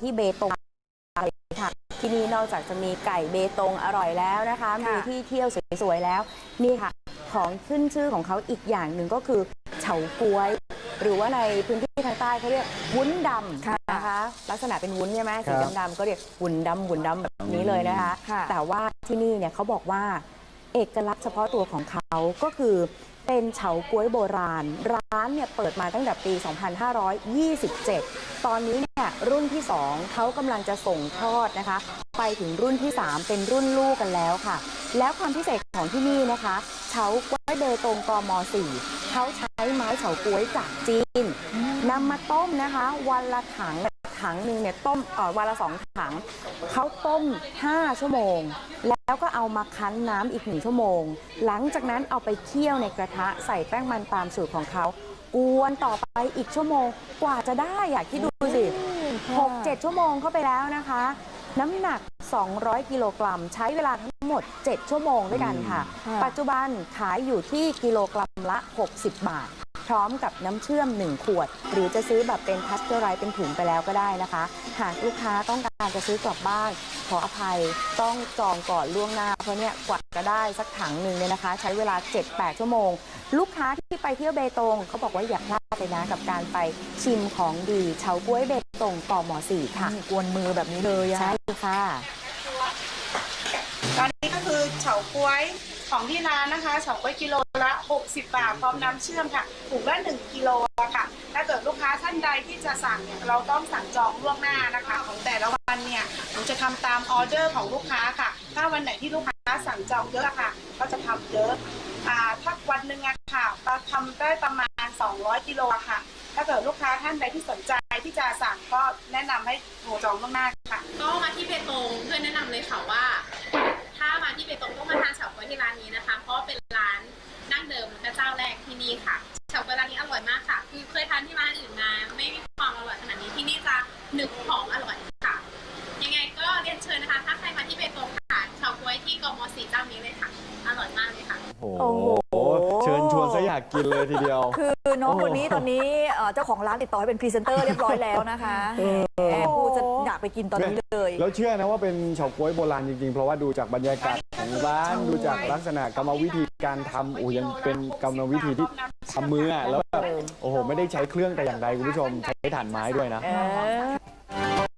ที่เบตงค่ะที่นี่นอกจากจะมีไก่เบตงอร่อยแล้วนะคะ มีที่เที่ยวสวยๆแล้ว นี่ค่ะ ของขึ้นชื่อของเขาอีกอย่างหนึ่งก็คือเฉาก๊วย หรือว่าในพื้นที่ทางใต้เขาเรียกวุ้นดำค่ะนะคะ ลักษณะเป็นวุ้นใช่ไหมสีครับดำๆก็เรียกวุ้นดำวุ้นดำแบบนี้เลยนะคะค่ะแต่ว่าที่นี่เนี่ยเขาบอกว่าเอกลักษณ์เฉพาะตัวของเขาก็คือ เป็นเฉาก๊วยโบราณ ร้านเนี่ยเปิดมาตั้งแต่ปี 2527 ตอนนี้เนี่ยรุ่นที่ 2เขากำลังจะส่งทอดนะคะ ไปถึงรุ่นที่ 3 เป็นรุ่นลูกกันแล้วค่ะ แล้วความพิเศษของที่นี่นะคะเฉาก๊วยเบตงกม 4 เขาใช้ไม้เฉาก๊วยจากจีนนำมาต้มนะคะ วันละถังถังหนึ่งเนี่ยต้มอ่อวันละสองถังเขาต้ม 5 ชั่วโมง แล้วก็เอามาคั้นน้ำอีกหนึ่งชั่วโมง หลังจากนั้นเอาไปเคี่ยวในกระทะใส่แป้งมันตามสูตรของเขากวนต่อไปอีกชั่วโมงกว่าจะได้อยากคิดดูสิ6 7ชั่วโมงเข้าไปแล้วนะคะ น้ำหนัก 200 กิโลกรัม ใช้เวลาทั้งหมด 7 ชั่วโมงด้วยกันค่ะค่ะ ปัจจุบันขายอยู่ที่กิโลกรัมละ 60 บาท พร้อมกับน้ำเชื่อม 1 ขวด หรือจะซื้อแบบเป็นพัสเจอร์ไรเป็นถุงไปแล้วก็ได้นะคะ หากลูกค้าต้องการจะซื้อกลับบ้าน ขออภัยต้องจองก่อนล่วงหน้า เพราะเนี่ยกว่าจะได้สักถังหนึ่งเนี่ยนะคะ ใช้เวลา 7-8 ชั่วโมง ลูกค้าที่ไปเที่ยวเบตงเขาบอกว่าอย่าพลาดเลยนะกับการไปชิมของดีเฉาก๊วยเบตงกม .4 ค่ะนี่กวนมือแบบนี้เลยอะใช่ค่ะ ตอนนี้ก็คือเฉาก๊วยของที่ร้านนะคะเฉาก๊วยกิโลละ 60 บาท พร้อมน้ำเชื่อมค่ะถุงละ 1 กิโลค่ะ ถ้าเกิดลูกค้าท่านใดที่จะสั่งเนี่ยเราต้องสั่งจองล่วงหน้านะคะ ของแต่ละวัน เนี่ยหนูจะทำตามออเดอร์ของลูกค้าค่ะ ถ้าวันไหนที่ลูกค้าสั่งจองเยอะค่ะ ก็จะทำเยอะอ่าถ้าวันหนึ่งอะค่ะเราทำได้ประมาณ 200กิโลค่ะ ถ้าเกิดลูกค้าท่านใดที่สนใจที่จะสั่งก็แนะนำให้โทรจองล่วงหน้าค่ะ ก็มาที่เบตงเพื่อนแนะนำเลยค่ะว่า ถ้ามาที่เบตงต้องมาทานเฉาก๊วยที่ร้านนี้นะคะ เพราะเป็นร้านดั้งเดิมและเจ้าแรกที่นี่ค่ะเฉาก๊วยร้านนี้อร่อยมากค่ะ คือเคยทานที่ร้านอื่นมา ไม่มีความอร่อยขนาดนี้ที่นี่จะหนึบหอมอร่อยค่ะ ยังไงก็เรียนเชิญนะคะ ถ้าใครมาที่เบตงค่ะเฉาก๊วยที่กมสีเจ้านี้เลยค่ะ อร่อยมากเลยค่ะ โอ้โอ้โหโห เชิญชวนซะอยากกินเลยทีเดียว คือน้องโอ้คนนี้ตอนนี้เอ่อเจ้าของร้านติดต่อให้เป็นพรีเซนเตอร์เรียบร้อยแล้วนะคะแอบพูดจะอยากไปกินตอนนี้เลย แล้วเชื่อนะว่าเป็นเฉาก๊วยโบราณจริงๆ เพราะว่าดูจากบรรยากาศของร้าน ดูจากลักษณะกรรมวิธีการทำโอ้ยังเป็นกรรมวิธีที่ทำมืออะแล้วแบบโอ้โห ไม่ได้ใช้เครื่องแต่อย่างใดคุณผู้ชม ใช้ถ่านไม้ด้วยนะ เออ